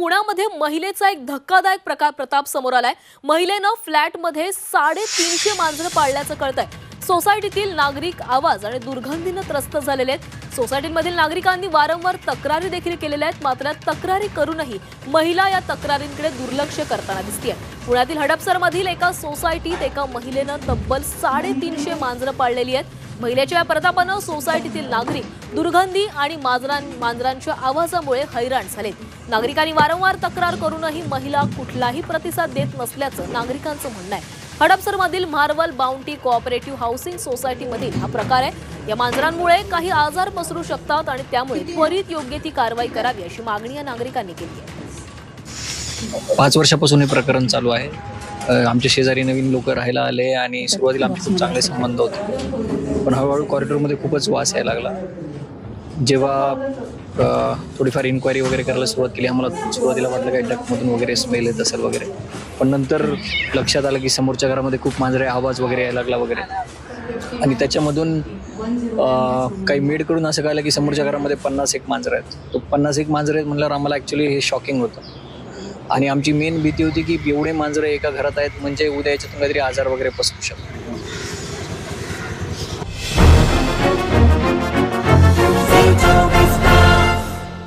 पुण्यामध्ये महिलेचा एक धक्कादायक प्रकार प्रताप समोर आलाय. महिलेनं फ्लॅटमध्ये साडेतीनशे मांजरं पाळल्याचं आहे सोसायटीतील नागरिक आवाज आणि दुर्गंधीनं त्रस्त झालेले आहेत. सोसायटीमधील नागरिकांनी वारंवार तक्रारी देखील केलेल्या आहेत मात्र तक्रारी करूनही महिला या तक्रारींकडे दुर्लक्ष करताना दिसतीये. पुण्यातील हडपसरमधील एका सोसायटीत एका महिलेनं तब्बल साडेतीनशे मांजरं पाळलेली आहेत. महिलेच्या या प्रतापानं सोसायटीतील नागरिक दुर्गंधी आणि मांजरां मांजरांच्या आवाजामुळे हैराण झालेत. नागरिकांनी वारंवार तक्रार करूनही महिला कुठलाही प्रतिसाद देत नसल्याचं नागरिकांचं म्हणणं आहे. हडपसरमधील मार्वल बाउंटी कोऑपरेटिव्ह हाऊसिंग सोसायटीमधील हा प्रकार आहे. या मांजरांमुळे काही आजार पसरू शकतात आणि त्यामुळे त्वरित योग्य ती कारवाई करावी अशी मागणी या नागरिकांनी केली आहे. पाच वर्षापासून हे प्रकरण चालू आहे. आमच्या शेजारी नवीन लोक राहायला आले आणि सुरुवातीला आमचे खूप चांगले संबंध होते. पण हळूहळू कॉरिडॉरमध्ये खूपच वास यायला लागला. जेव्हा थोडीफार इन्क्वायरी वगैरे करायला सुरुवात केली आम्हाला सुरुवातीला वाटलं काही डकमधून वगैरे स्मेल येत असेल वगैरे. पण नंतर लक्षात आलं की समोरच्या घरामध्ये खूप मांजरे आवाज वगैरे यायला लागला वगैरे. आणि त्याच्यामधून काही मेडकडून असं कळलं की समोरच्या घरामध्ये पन्नास एक मांजरं आहेत. तो पन्नास एक मांजरं आहेत म्हणल्यावर आम्हाला ॲक्च्युली हे शॉकिंग होतं. आणि आमची मेन भीती होती की एवढे मांजरं एका घरात आहेत म्हणजे उद्या याच्यातून काहीतरी आजार वगैरे पसरू शकतो